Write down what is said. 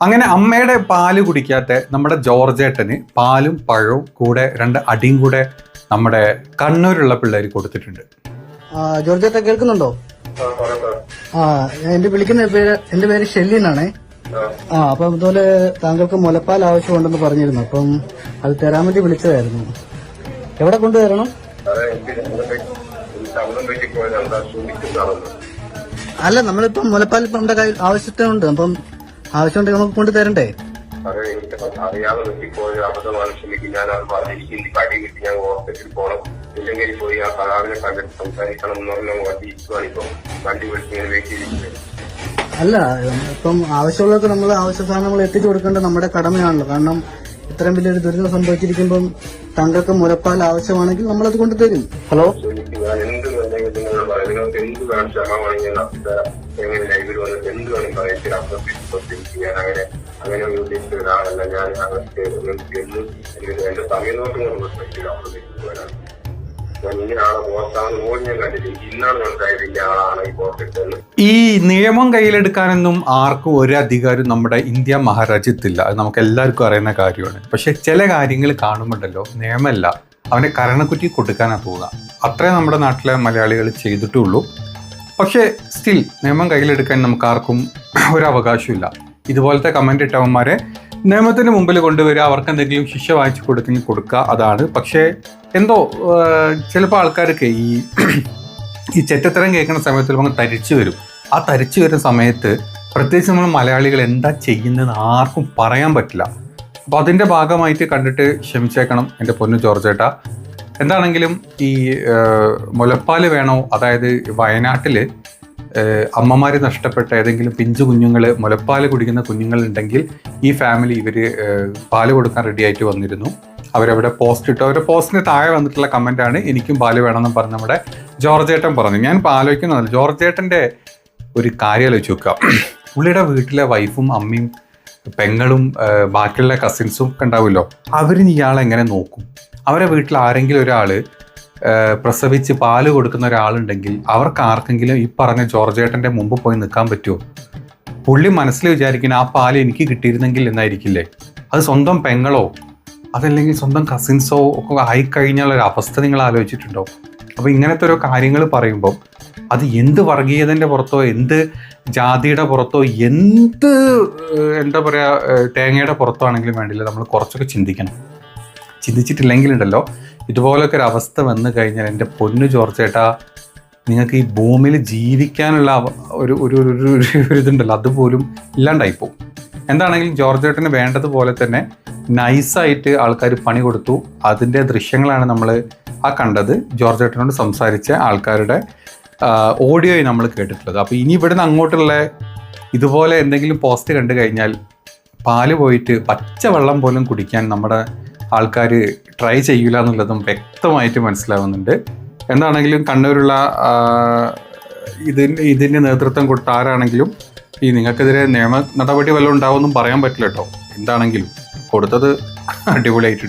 അങ്ങനെ അമ്മയുടെ പാൽ കുടിക്കാത്ത നമ്മുടെ ജോർജേട്ടന് പാലും പഴവും കൂടെ രണ്ട് അടിയും കൂടെ നമ്മുടെ കണ്ണൂരുള്ള പിള്ളേർ കൊടുത്തിട്ടുണ്ട്. ജോർജേട്ട കേൾക്കുന്നുണ്ടോ? ആ എന്റെ വിളിക്കുന്ന പേര് എന്റെ പേര് ഷെല്ലി ആ അപ്പൊ അതുപോലെ താങ്കൾക്ക് മുലപ്പാൽ ആവശ്യമുണ്ടെന്ന് പറഞ്ഞിരുന്നു. അപ്പം അത് തരാൻ വേണ്ടി വിളിച്ചതായിരുന്നു. എവിടെ കൊണ്ടുവരണം? അല്ല നമ്മളിപ്പം മുലപ്പാൽ ഇപ്പം നമ്മുടെ കയ്യിൽ ആവശ്യത്തിനുണ്ട്. അപ്പം ആവശ്യമുണ്ടെങ്കിൽ നമുക്ക് കൊണ്ട് തരണ്ടേ? അത് എനിക്ക് അറിയാതെ പറ്റിപ്പോയ അബദ്ധമാണ് ക്ഷമിക്കും ഞാൻ അത് പറഞ്ഞിരിക്കും എനിക്ക് അടി കിട്ടി ഞാൻ ഹോസ്പിറ്റലിൽ പോകണം. ഇല്ലെങ്കിൽ പോയി ആ സഹാവിനെ കണ്ടിട്ട് സംസാരിക്കണം എന്ന് പറഞ്ഞാൽ വണ്ടി ഇരിക്കുവാണ് ഇപ്പം വണ്ടി വിളിച്ച് ഇങ്ങനെ വെയിറ്റ് ചെയ്തിരിക്കുന്നത്. അല്ല ഇപ്പം ആവശ്യമുള്ളവർക്ക് നമ്മൾ ആവശ്യ സാധനങ്ങൾ എത്തിച്ചു കൊടുക്കേണ്ട നമ്മുടെ കടമയാണല്ലോ. കാരണം ഇത്രയും വലിയൊരു ദുരിതം സംഭവിച്ചിരിക്കുമ്പം താങ്കൾക്ക് മുലപ്പാൽ ആവശ്യമാണെങ്കിൽ നമ്മളത് കൊണ്ടുതരും ഹലോ? എന്ത് വേണം ക്ഷമ വേണമെങ്കിൽ നടത്തുക എങ്ങനെ ലൈവിൽ വന്നിട്ട് എന്ത് വേണം പറയാം അർത്ഥം ഞാൻ അങ്ങനെ അങ്ങനെ ഉദ്ദേശിച്ച ഒരാളല്ല ഞാൻ. അവർക്ക് എന്നും എന്റെ സമയം നോട്ട് കൊണ്ട് ആളാണ് ഈ നിയമം കയ്യിലെടുക്കാനൊന്നും ആർക്കും ഒരു നമ്മുടെ ഇന്ത്യ മഹാരാജ്യത്തില്ല. അത് നമുക്ക് എല്ലാവർക്കും അറിയുന്ന കാര്യമാണ്. പക്ഷെ ചില കാര്യങ്ങൾ കാണുമ്പോണ്ടല്ലോ നിയമമല്ല അവനെ കരണക്കുറ്റി കൊടുക്കാനാണ് തോന്നുക അത്രേ നമ്മുടെ നാട്ടിലെ മലയാളികൾ ചെയ്തിട്ടുള്ളൂ. പക്ഷേ സ്റ്റിൽ നിയമം കയ്യിലെടുക്കാൻ നമുക്ക് ആർക്കും ഒരു അവകാശമില്ല. ഇതുപോലത്തെ കമന്റ് ഇട്ടവന്മാരെ നിയമത്തിന് മുമ്പിൽ കൊണ്ടുവരിക അവർക്ക് എന്തെങ്കിലും ശിക്ഷ വാങ്ങിച്ചു കൊടുക്കുന്ന കൊടുക്കുക അതാണ്. പക്ഷേ എന്തോ ചിലപ്പോൾ ആൾക്കാർക്ക് ഈ ഈ ചെറ്റത്തരം കേൾക്കുന്ന സമയത്ത് നമുക്ക് തരിച്ചു വരും. ആ തരിച്ചു വരുന്ന സമയത്ത് പ്രത്യേകിച്ച് നമ്മൾ മലയാളികൾ എന്താ ചെയ്യുന്നതെന്ന് ആർക്കും പറയാൻ പറ്റില്ല. അപ്പോൾ അതിന്റെ ഭാഗമായിട്ട് കണ്ടിട്ട് ക്ഷമിച്ചേക്കണം എന്റെ പൊന്നു ജോർജേട്ട എന്താണെങ്കിലും ഈ മുലപ്പാൽ വേണോ? അതായത് വയനാട്ടിൽ അമ്മമാർ നഷ്ടപ്പെട്ട ഏതെങ്കിലും പിഞ്ചു കുഞ്ഞുങ്ങൾ മുലപ്പാൽ കുടിക്കുന്ന കുഞ്ഞുങ്ങളുണ്ടെങ്കിൽ ഈ ഫാമിലി ഇവർ പാൽ കൊടുക്കാൻ റെഡിയായിട്ട് വന്നിരുന്നു. അവരവിടെ പോസ്റ്റ് ഇട്ടു. അവരുടെ പോസ്റ്റിന് താഴെ വന്നിട്ടുള്ള കമന്റാണ് എനിക്കും പാൽ വേണമെന്ന് പറഞ്ഞ് നമ്മുടെ ജോർജേട്ടൻ പറഞ്ഞു. ഞാൻ ഇപ്പോൾ ആലോചിക്കുന്നതല്ല ജോർജേട്ടന്റെ ഒരു കാര്യം ആലോചിച്ച് നോക്കുക. പുള്ളിയുടെ വീട്ടിലെ വൈഫും അമ്മയും പെങ്ങളും ബാക്കിയുള്ള കസിൻസും ഒക്കെ ഉണ്ടാവുമല്ലോ. അവരിന് ഇയാളെങ്ങനെ നോക്കും? അവരെ വീട്ടിൽ ആരെങ്കിലും ഒരാൾ പ്രസവിച്ച് പാൽ കൊടുക്കുന്ന ഒരാളുണ്ടെങ്കിൽ അവർക്ക് ആർക്കെങ്കിലും ഈ പറഞ്ഞ ജോർജേട്ടന്റെ മുമ്പ് പോയി നിൽക്കാൻ പറ്റുമോ? പുള്ളി മനസ്സിൽ വിചാരിക്കുന്ന ആ പാൽ എനിക്ക് കിട്ടിയിരുന്നെങ്കിൽ എന്നായിരിക്കില്ലേ? അത് സ്വന്തം പെങ്ങളോ? അതല്ലെങ്കിൽ സ്വന്തം കസിൻസോ ഒക്കെ ആയിക്കഴിഞ്ഞുള്ള ഒരു അവസ്ഥ നിങ്ങൾ ആലോചിച്ചിട്ടുണ്ടോ? അപ്പോൾ ഇങ്ങനത്തെ ഓരോ കാര്യങ്ങൾ പറയുമ്പോൾ അത് എന്ത് വർഗീയതന്റെ പുറത്തോ എന്ത് ജാതിയുടെ പുറത്തോ എന്ത് എന്താ പറയുക തേങ്ങയുടെ പുറത്തോ ആണെങ്കിലും വേണ്ടില്ല. നമ്മൾ കുറച്ചൊക്കെ ചിന്തിക്കണം. ചിന്തിച്ചിട്ടില്ലെങ്കിലുണ്ടല്ലോ. ഇതുപോലൊക്കെ ഒരു അവസ്ഥ വന്നു കഴിഞ്ഞാൽ എന്റെ പൊന്നു ചോർച്ചേട്ടാ നിങ്ങൾക്ക് ഈ ഭൂമിയിൽ ജീവിക്കാനുള്ള ഒരു ഒരു ഒരു ഇതുണ്ടല്ലോ അതുപോലും ഇല്ലാണ്ടായിപ്പോവും. എന്താണെങ്കിലും ജോർജേട്ടന് വേണ്ടതുപോലെ തന്നെ നൈസായിട്ട് ആൾക്കാർ പണി കൊടുത്തു. അതിന്റെ ദൃശ്യങ്ങളാണ് നമ്മൾ ആ കണ്ടത്. ജോർജേട്ടനോട് സംസാരിച്ച ആൾക്കാരുടെ ഓഡിയോയും നമ്മൾ കേട്ടിട്ടുള്ളത്. അപ്പോൾ ഇനി ഇവിടുന്ന് അങ്ങോട്ടുള്ള ഇതുപോലെ എന്തെങ്കിലും പോസ്റ്റ് കണ്ടു കഴിഞ്ഞാൽ പാൽ പോയിട്ട് പച്ചവെള്ളം പോലും കുടിക്കാൻ നമ്മുടെ ആൾക്കാർ ട്രൈ ചെയ്യൂല എന്നുള്ളതും വ്യക്തമായിട്ട് മനസ്സിലാവുന്നുണ്ട്. എന്താണെങ്കിലും കണ്ണൂരുള്ള ഇതിന് ഇതിന്റെ നേതൃത്വം കൊടുത്ത ആരാണെങ്കിലും ഈ നിങ്ങൾക്കെതിരെ നിയമ നടപടി വല്ലതും ഉണ്ടാവുമെന്നും പറയാൻ പറ്റില്ല കേട്ടോ. എന്താണെങ്കിലും കൊടുത്തത് അടിപൊളിയായിട്ടുണ്ട്.